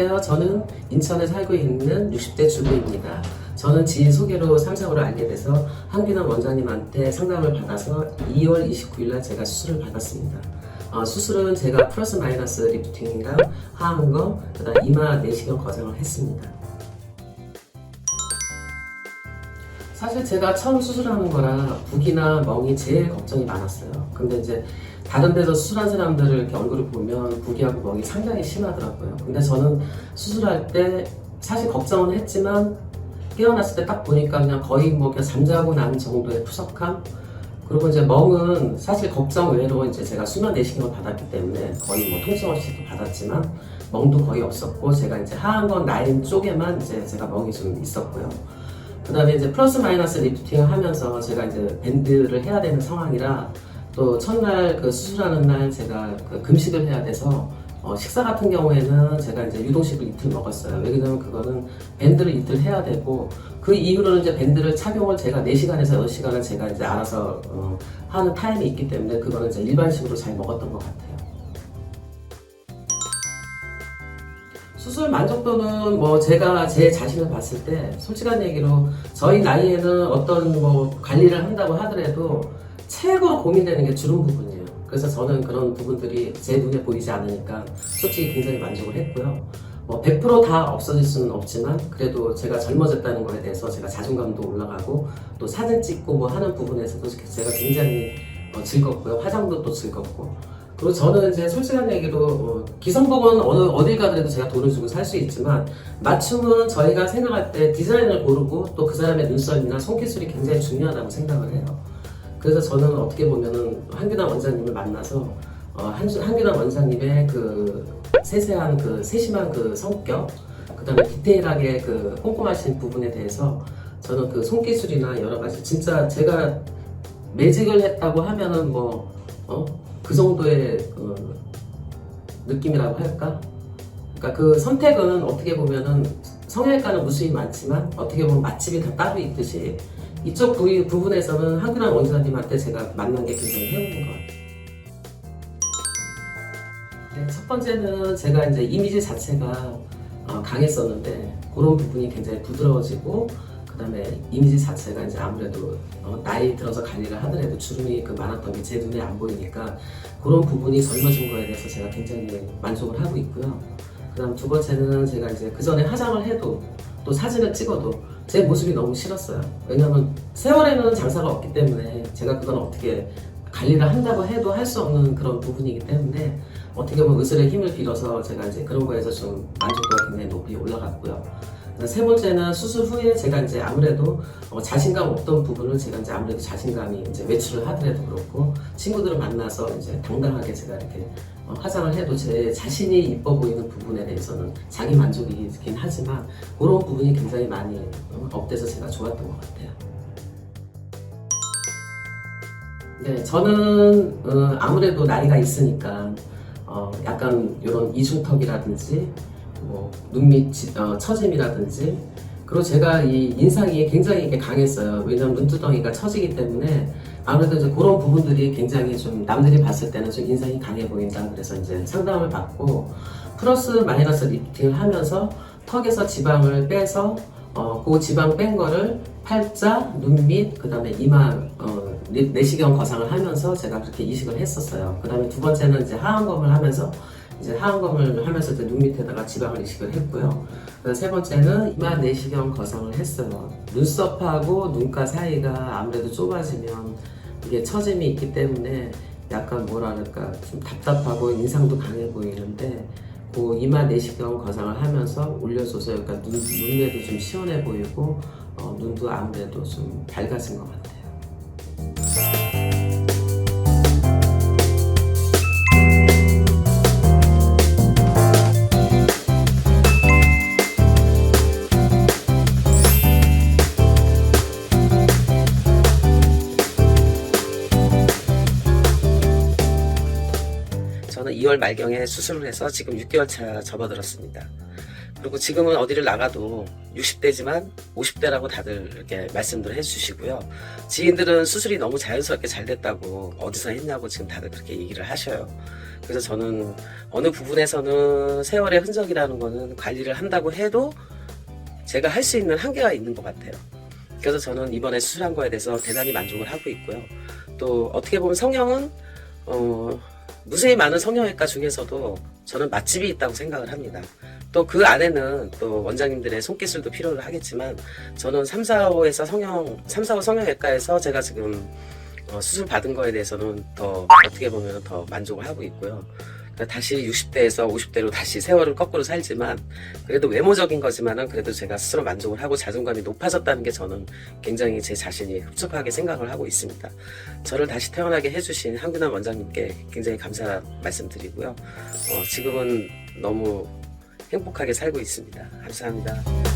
안녕하세요. 저는 인천에 살고 있는 60대 주부입니다. 저는 지인 소개로 삼성으로 알게 돼서 한균원 원장님한테 상담을 받아서 2월 29일 날 제가 수술을 받았습니다. 어, 수술은 제가 플러스 마이너스 리프팅이랑 하안검, 그다음 이마 내시경 거상을 했습니다. 사실 제가 처음 수술하는 거라 붓이나 멍이 제일 걱정이 많았어요. 근데 이제 다른 데서 수술한 사람들을 이렇게 얼굴을 보면 붓이하고 멍이 상당히 심하더라고요. 근데 저는 수술할 때 사실 걱정은 했지만 깨어났을 때 딱 보니까 그냥 거의 뭐 그냥 잠자고 난 정도의 푸석함. 그리고 이제 멍은 사실 걱정 외로 이제 제가 수면 내시경을 받았기 때문에 거의 뭐 통증 없이도 받았지만 멍도 거의 없었고 제가 이제 하안건 라인 쪽에만 이제 제가 멍이 좀 있었고요. 그 다음에 이제 플러스 마이너스 리프팅을 하면서 제가 이제 밴드를 해야 되는 상황이라 또 첫날 그 수술하는 날 제가 그 금식을 해야 돼서 어, 식사 같은 경우에는 제가 이제 유동식을 이틀 먹었어요. 왜냐면 그거는 밴드를 이틀 해야 되고 그 이후로는 이제 밴드를 착용을 제가 4시간에서 6시간을 제가 이제 알아서 어, 하는 타임이 있기 때문에 그거는 이제 일반식으로 잘 먹었던 것 같아요. 수술 만족도는 뭐 제가 제 자신을 봤을 때 솔직한 얘기로 저희 나이에는 어떤 뭐 관리를 한다고 하더라도 최고로 고민되는 게 주름 부분이에요. 그래서 저는 그런 부분들이 제 눈에 보이지 않으니까 솔직히 굉장히 만족을 했고요. 뭐 100%다 없어질 수는 없지만 그래도 제가 젊어졌다는 거에 대해서 제가 자존감도 올라가고 또 사진 찍고 뭐 하는 부분에서도 제가 굉장히 어, 즐겁고요. 화장도 또 즐겁고 그리고 저는 이제 솔직한 얘기로 어, 기성복은 어느 어딜 가더라도 제가 돈을 주고 살 수 있지만 맞춤은 저희가 생각할 때 디자인을 고르고 또 그 사람의 눈썹이나 손기술이 굉장히 중요하다고 생각을 해요. 그래서 저는 어떻게 보면은 한균아 원장님을 만나서 어, 한, 한균아 원장님의 그 세세한 그 세심한 그 성격, 그 다음에 디테일하게 그 꼼꼼하신 부분에 대해서 저는 그 손기술이나 여러 가지 진짜 제가 매직을 했다고 하면은 뭐 어? 그 정도의 그 느낌이라고 할까? 그러니까 그 선택은 어떻게 보면은 성형외과는 무수히 많지만 어떻게 보면 맛집이 다 따로 있듯이 이쪽 부위, 부분에서는 한근환 원장님한테 제가 만난 게 굉장히 행운인 것 같아요. 네, 첫 번째는 제가 이제 이미지 자체가 어, 강했었는데 그런 부분이 굉장히 부드러워지고 그다음에 이미지 자체가 이제 아무래도 어, 나이 들어서 관리를 하더라도 주름이 그 많았던 게 제 눈에 안 보이니까 그런 부분이 젊어진 거에 대해서 제가 굉장히 만족을 하고 있고요. 그다음 두 번째는 제가 이제 그 전에 화장을 해도 또 사진을 찍어도 제 모습이 너무 싫었어요. 왜냐하면 세월에는 장사가 없기 때문에 제가 그건 어떻게 관리를 한다고 해도 할 수 없는 그런 부분이기 때문에 어떻게 보면 의술의 힘을 빌어서 제가 이제 그런 거에서 좀 만족도가 굉장히 높이 올라갔고요. 세 번째는 수술 후에 제가 이제 아무래도 어, 자신감 없던 부분을 제가 이제 아무래도 자신감이 이제 외출을 하더라도 그렇고 친구들을 만나서 이제 당당하게 제가 이렇게 어, 화장을 해도 제 자신이 이뻐 보이는 부분에 대해서는 자기 만족이긴 하지만 그런 부분이 굉장히 많이 어, 업돼서 제가 좋았던 것 같아요. 네, 저는 어, 아무래도 나이가 있으니까 어, 약간 이런 이중턱이라든지 뭐 눈밑 지- 어, 처짐이라든지 그리고 제가 이 인상이 굉장히 강했어요. 왜냐면 눈두덩이가 처지기 때문에 아무래도 이제 그런 부분들이 굉장히 좀 남들이 봤을 때는 좀 인상이 강해 보인다. 그래서 이제 상담을 받고 플러스 마이너스 리프팅을 하면서 턱에서 지방을 빼서 어, 그 지방 뺀 거를 팔자, 눈 밑, 그 다음에 이마, 어, 내- 내시경 거상을 하면서 제가 그렇게 이식을 했었어요. 그 다음에 두 번째는 이제 하안검을 하면서 이제 하안검을 하면서 이제 눈 밑에다가 지방을 이식을 했고요. 그세 번째는 이마 내시경 거상을 했어요. 눈썹하고 눈가 사이가 아무래도 좁아지면 이게 처짐이 있기 때문에 약간 그럴까 좀 답답하고 인상도 강해 보이는데 그 이마 내시경 거상을 하면서 올려줘서 그러니까 눈, 눈에도 좀 시원해 보이고 어, 눈도 아무래도 좀 밝아진 것 같아요. 2월 말경에 수술을 해서 지금 6개월 차 접어들었습니다. 그리고 지금은 어디를 나가도 60대지만 50대라고 다들 이렇게 말씀들 해주시고요. 지인들은 수술이 너무 자연스럽게 잘 됐다고 어디서 했냐고 지금 다들 그렇게 얘기를 하셔요. 그래서 저는 어느 부분에서는 세월의 흔적이라는 거는 관리를 한다고 해도 제가 할 수 있는 한계가 있는 것 같아요. 그래서 저는 이번에 수술한 거에 대해서 대단히 만족을 하고 있고요. 또 어떻게 보면 성형은 어, 무수히 많은 성형외과 중에서도 저는 맛집이 있다고 생각을 합니다. 또 그 안에는 또 원장님들의 손기술도 필요를 하겠지만 저는 3, 4호에서 성형, 3, 4호 성형외과에서 제가 지금 어, 수술 받은 거에 대해서는 더 어떻게 보면 더 만족을 하고 있고요. 그러니까 다시 60대에서 50대로 다시 세월을 거꾸로 살지만 그래도 외모적인 거지만은 그래도 제가 스스로 만족을 하고 자존감이 높아졌다는 게 저는 굉장히 제 자신이 흡족하게 생각을 하고 있습니다. 저를 다시 태어나게 해주신 한근환 원장님께 굉장히 감사 말씀드리고요. 어, 지금은 너무 행복하게 살고 있습니다. 감사합니다.